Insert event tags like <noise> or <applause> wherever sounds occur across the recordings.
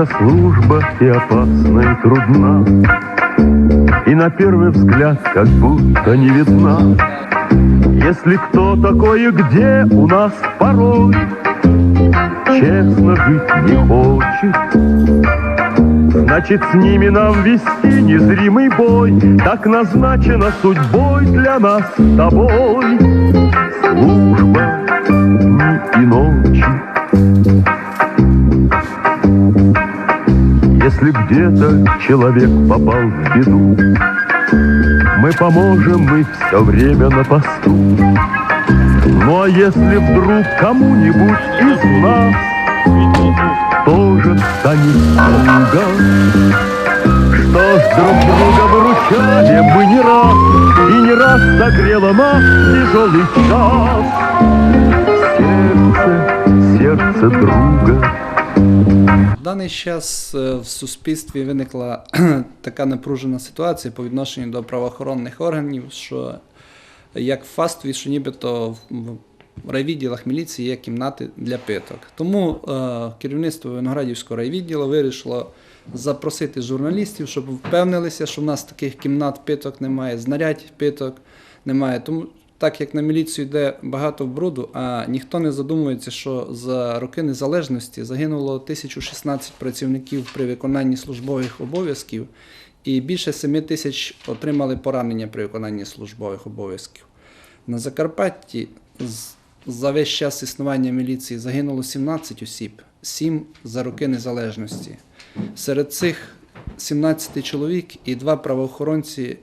Наша служба и опасна, и трудна, И на первый взгляд как будто не видна. Если кто такой и где у нас порой Честно жить не хочет, Значит, с ними нам вести незримый бой, Так назначено судьбой для нас с тобой. Служба дни и ночи. Если где-то человек попал в беду, Мы поможем, мы все время на посту. Ну а если вдруг кому-нибудь из нас тоже станет туго, Что ж, друг друга выручали мы не раз, И не раз согрело нас тяжелый час. Даний час е, в суспільстві виникла <clears throat> така напружена ситуація по відношенню до правоохоронних органів, що як в фастві, що нібито в райвідділах міліції є кімнати для питок. Тому е, керівництво Виноградівського райвідділу вирішило запросити журналістів, щоб впевнилися, що в нас таких кімнат питок немає, знарядь питок немає. Тому так як на міліцію йде багато бруду, а ніхто не задумується, що за роки незалежності загинуло 1016 працівників при виконанні службових обов'язків, і більше 7 тисяч отримали поранення при виконанні службових обов'язків. На Закарпатті за весь час існування міліції загинуло 17 осіб, 7 за роки незалежності. Серед цих 17 чоловік і два правоохоронці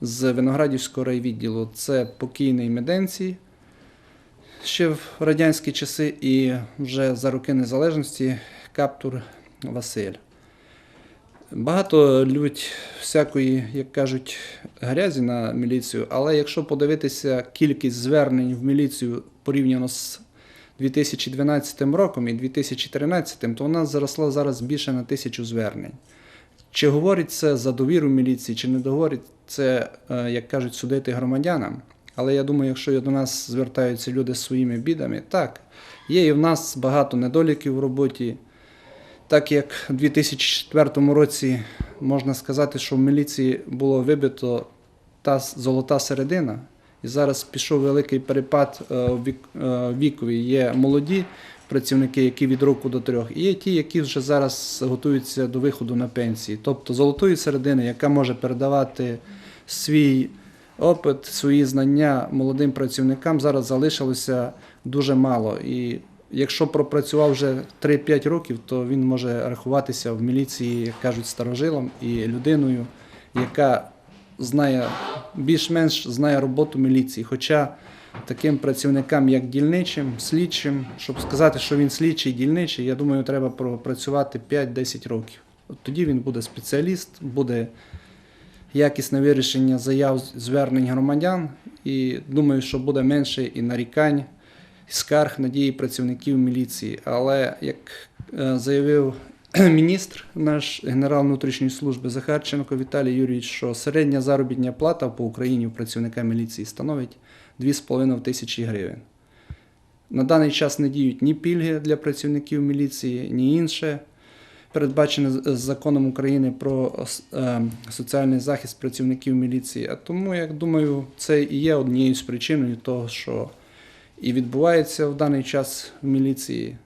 з Виноградівського райвідділу. Це покійний Меденцій ще в радянські часи, і вже за роки незалежності Каптур Василь. Багато лють всякої, як кажуть, грязі на міліцію, але якщо подивитися кількість звернень в міліцію порівняно з 2012 роком і 2013, то вона зросла зараз більше на тисячу звернень. Чи говорить це за довіру міліції, чи не договорить це, е, як кажуть, судити громадянам. Але я думаю, якщо до нас звертаються люди з своїми бідами, так, є і в нас багато недоліків в роботі. Так як у 2004 році можна сказати, що в міліції було вибито та золота середина, і зараз пішов великий перепад е, е, вікові. Є молоді працівники, які від року до трьох, і є ті, які вже зараз готуються до виходу на пенсії. Тобто золотої середини, яка може передавати свій опит, свої знання молодим працівникам, зараз залишилося дуже мало. І якщо пропрацював вже 3-5 років, то він може рахуватися в міліції, як кажуть, старожилом і людиною, яка знає більш-менш знає роботу міліції. Хоча таким працівникам, як дільничим, слідчим, щоб сказати, що він слідчий дільничий, я думаю, треба пропрацювати 5-10 років. От тоді він буде спеціаліст, буде якісне вирішення заяв звернень громадян, і думаю, що буде менше і нарікань, скарг на дії працівників міліції. Але як е, заявив <clears throat> міністр, наш генерал внутрішньої служби Захарченко Віталій Юрійович, що середня заробітня плата по Україні у працівника міліції становить 2,5 тисячі гривень. На даний час не діють ні пільги для працівників міліції, ні інше. Передбачене законом України про е, соціальний захист працівників міліції. А тому, як думаю, це і є однією з причин того, що і відбувається в даний час в міліції.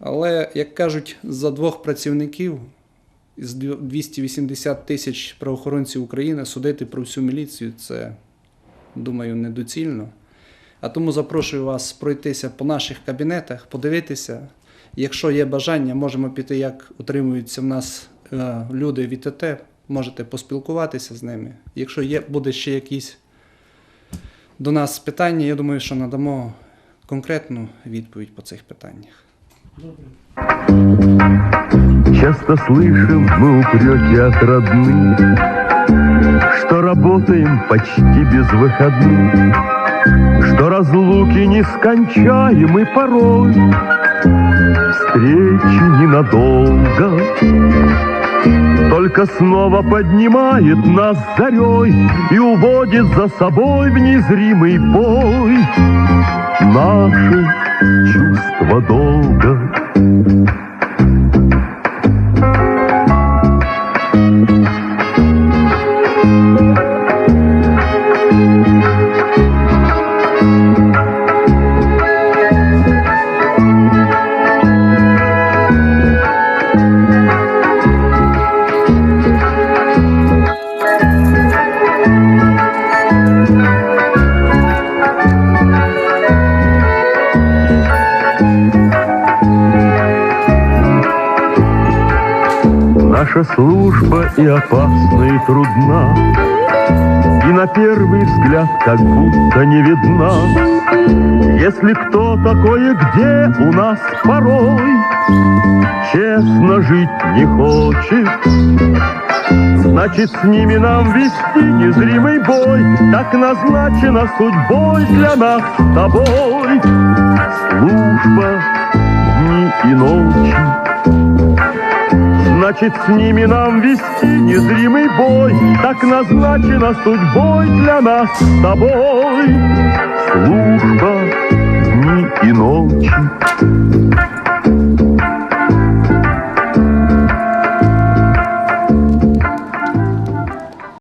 Але, як кажуть, за двох працівників з 280 тисяч правоохоронців України судити про всю міліцію це, думаю, недоцільно. А тому запрошую вас пройтися по наших кабінетах, подивитися. Якщо є бажання, можемо піти, як утримуються в нас е, люди від ТТ, можете поспілкуватися з ними. Якщо є, буде ще якісь до нас питання, я думаю, що надамо конкретну відповідь по цих питаннях. Часто слышим мы упреки от родных, Что работаем почти без выходных, Что разлуки нескончаемы порой, Встречи ненадолго, Только снова поднимает нас зарей И уводит за собой в незримый бой Наше чувство долга. Наша служба и опасна, и трудна, И на первый взгляд как будто не видна. Если кто такое где у нас порой? Честно жить не хочет, Значит, с ними нам вести незримый бой, Так назначена судьбой для нас с тобой. Служба дни и ночи, Значит, с ними нам вести незримый бой, Так назначена судьбой для нас с тобой. Служба дни и ночи,